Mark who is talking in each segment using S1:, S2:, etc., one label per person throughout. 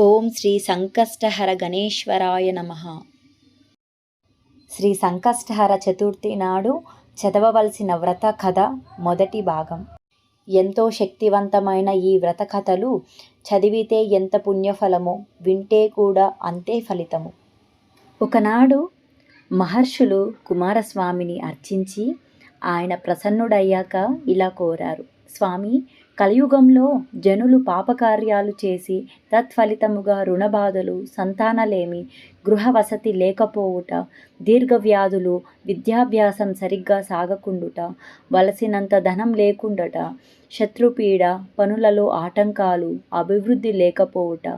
S1: ఓం శ్రీ సంకష్టహర గణేశ్వరాయ నమ. శ్రీ సంకష్టహర చతుర్థి నాడు చదవవలసిన వ్రత కథ మొదటి భాగం. ఎంతో శక్తివంతమైన ఈ వ్రత కథలు చదివితే ఎంత పుణ్యఫలమో వింటే కూడా అంతే ఫలితము. ఒకనాడు మహర్షులు కుమారస్వామిని అర్చించి ఆయన ప్రసన్నుడయ్యాక ఇలా కోరారు. స్వామి కలియుగంలో జనులు పాపకార్యాలు చేసి తత్ఫలితముగా రుణబాధలు సంతానలేమి గృహ వసతి లేకపోవుట దీర్ఘవ్యాధులు విద్యాభ్యాసం సరిగ్గా సాగకుండుట వలసినంత ధనం లేకుండట శత్రుపీడ పనులలో ఆటంకాలు అభివృద్ధి లేకపోవుట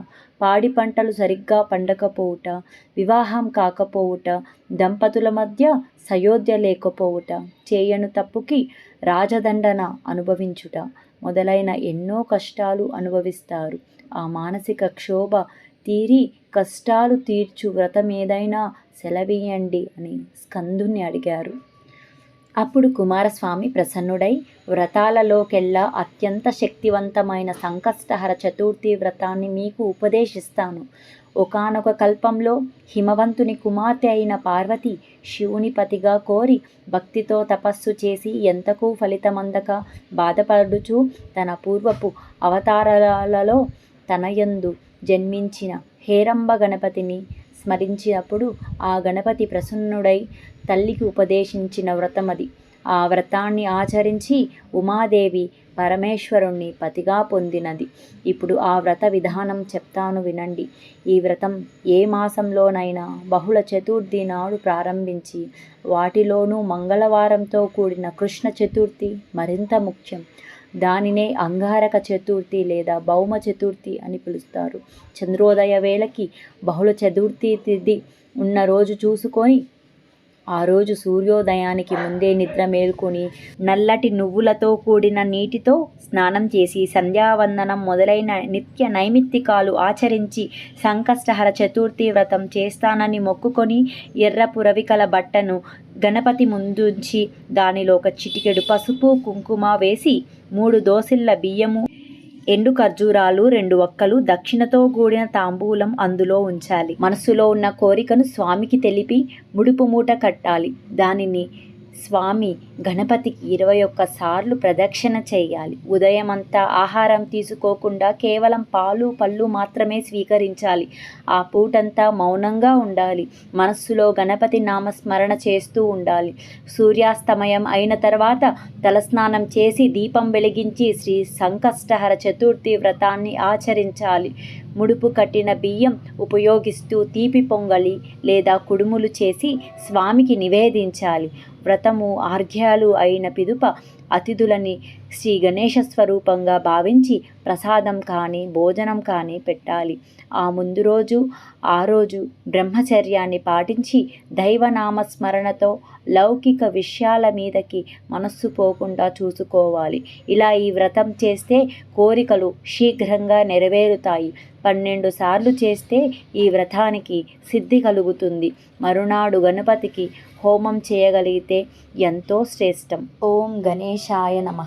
S1: పాడి పంటలు సరిగ్గా పండకపోవుట వివాహం కాకపోవుట దంపతుల మధ్య సయోధ్య లేకపోవుట చేయను తప్పుకి రాజదండన అనుభవించుట మొదలైన ఎన్నో కష్టాలు అనుభవిస్తారు. ఆ మానసిక క్షోభ తీరి కష్టాలు తీర్చు వ్రతమేదైనా సెలవీయండి అని స్కందుని అడిగారు. అప్పుడు కుమారస్వామి ప్రసన్నుడై వ్రతాలలోకెల్లా అత్యంత శక్తివంతమైన సంకష్టహర చతుర్థి వ్రతాన్ని మీకు ఉపదేశిస్తాను. ఒకనొక కల్పంలో హిమవంతుని కుమార్తె అయిన పార్వతి శివుని పతిగా కోరి భక్తితో తపస్సు చేసి ఎంతకు ఫలితమందక బాధపడుచు తన పూర్వపు అవతారాలలో తనయందు జన్మించిన హేరంబ గణపతిని స్మరించినప్పుడు ఆ గణపతి ప్రసన్నుడై తల్లికి ఉపదేశించిన వ్రతమది. ఆ వ్రతాన్ని ఆచరించి ఉమాదేవి పరమేశ్వరుణ్ణి పతిగా పొందినది. ఇప్పుడు ఆ వ్రత విధానం చెప్తాను వినండి. ఈ వ్రతం ఏ మాసంలోనైనా బహుళ చతుర్థి నాడు ప్రారంభించి వాటిలోనూ మంగళవారంతో కూడిన కృష్ణ చతుర్థి మరింత ముఖ్యం. దానినే అంగారక చతుర్థి లేదా భౌమ చతుర్థి అని పిలుస్తారు. చంద్రోదయ వేళకి బహుళ చతుర్థి తిథి ఉన్న రోజు చూసుకొని ఆ రోజు సూర్యోదయానికి ముందే నిద్ర మేల్కొని నల్లటి నువ్వులతో కూడిన నీటితో స్నానం చేసి సంధ్యావందనం మొదలైన నిత్య నైమిత్తికాలు ఆచరించి సంకష్టహర చతుర్థి వ్రతం చేస్తానని మొక్కుకొని ఎర్రపు రవికల బట్టను గణపతి ముందుంచి దానిలో ఒక చిటికెడు పసుపు కుంకుమ వేసి మూడు దోసిళ్ళ బియ్యము ఎండు ఖర్జూరాలు రెండు ఒక్కలు దక్షిణతో కూడిన తాంబూలం అందులో ఉంచాలి. మనసులో ఉన్న కోరికను స్వామికి తెలిపి ముడుపు మూట కట్టాలి. దానిని స్వామి గణపతికి ఇరవై ఒక్క సార్లు ప్రదక్షిణ చేయాలి. ఉదయం అంతా ఆహారం తీసుకోకుండా కేవలం పాలు పళ్ళు మాత్రమే స్వీకరించాలి. ఆ పూటంతా మౌనంగా ఉండాలి. మనస్సులో గణపతి నామస్మరణ చేస్తూ ఉండాలి. సూర్యాస్తమయం అయిన తర్వాత తలస్నానం చేసి దీపం వెలిగించి శ్రీ సంకష్టహర చతుర్థి వ్రతాన్ని ఆచరించాలి. ముడుపు కట్టిన బియ్యం ఉపయోగిస్తూ తీపి పొంగలి లేదా కుడుములు చేసి స్వామికి నివేదించాలి. వ్రతము ఆర్ఘ్యాలు అయిన పిదుప అతిథులని శ్రీ గణేష స్వరూపంగా భావించి ప్రసాదం కానీ భోజనం కానీ పెట్టాలి. ఆ ముందు రోజు ఆ రోజు బ్రహ్మచర్యాన్ని పాటించి దైవనామస్మరణతో లౌకిక విషయాల మీదకి మనస్సు పోకుండా చూసుకోవాలి. ఇలా ఈ వ్రతం చేస్తే కోరికలు శీఘ్రంగా నెరవేరుతాయి. పన్నెండు సార్లు చేస్తే ఈ వ్రతానికి సిద్ధి కలుగుతుంది. మరునాడు గణపతికి హోమం చేయగలిగితే ఎంతో శ్రేష్టం. ఓం గణేశాయ నమ.